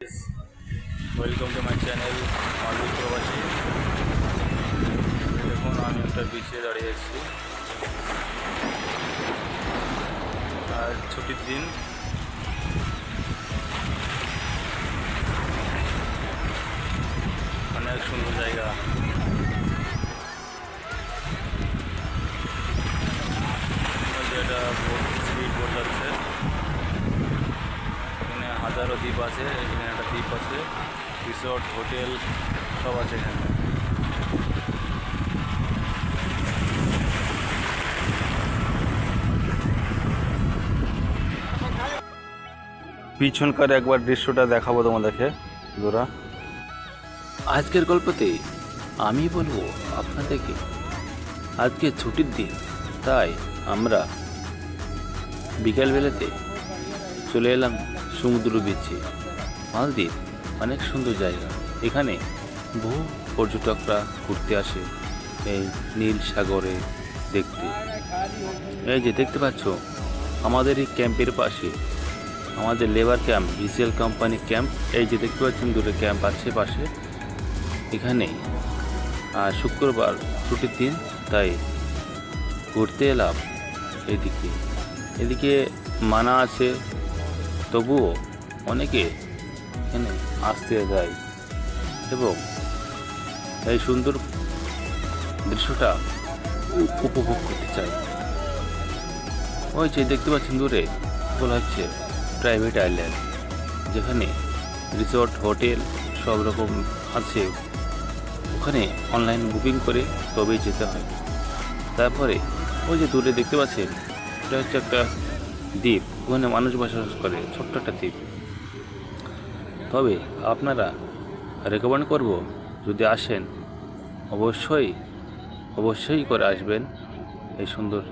Welcome to my channel Maldives প্রবাসী দেখুন, আমি একটা বিচে দাঁড়িয়ে আছি। আর ছুটির দিন। অনেক সুন্দর জায়গা। যেটা স্পিড বোট যাচ্ছে। হাজারো দ্বীপ আছে এখানে একটা দ্বীপ আছে রিসোর্ট হোটেল সব আছে এখানে। পিছনকার একবার দৃশ্যটা দেখাবো তোমাদেরকে দুরা আজকের গল্পতে আমি বলব আপনাদেরকে আজকে ছুটির দিন তাই আমরা বিকেলবেলাতে চলে এলাম সমুদ্র বিচে। মালদ্বীপ অনেক সুন্দর জায়গা। এখানে বহু পর্যটকরা ঘুরতে আসে এই নীল সাগরে দেখতে। এই যে দেখতে পাচ্ছ, আমাদের এই ক্যাম্পের পাশে, আমাদের labour camp VCL company camp, এই যে দেখতে পাচ্ছেন দূরে ক্যাম্প আছে পাশে। এখানে, আর শুক্রবার ছুটির দিন, তাই ঘুরতে এলাম এদিকে। এদিকে মানা আছে তবুও অনেকে এখানে আসতে যায় এবং এই সুন্দর দৃশ্যটা উপভোগ করতে চায়। ওই যে দেখতে পাচ্ছেন দূরে বলা হচ্ছে প্রাইভেট আইল্যান্ড, যেখানে রিসোর্ট, হোটেল সব রকম আছে। ওখানে অনলাইন বুকিং করে তবেই যেতে হয়। তারপরে ওই যে দূরে দেখতে পাচ্ছেন, এটা হচ্ছে একটা দ্বীপ ওখানে মানুষ বসবাস করে, ছোট্ট একটা দ্বীপ। তবে আপনারা রেকমেন্ড করব, যদি আসেন, অবশ্যই অবশ্যই করে আসবেন এই সুন্দর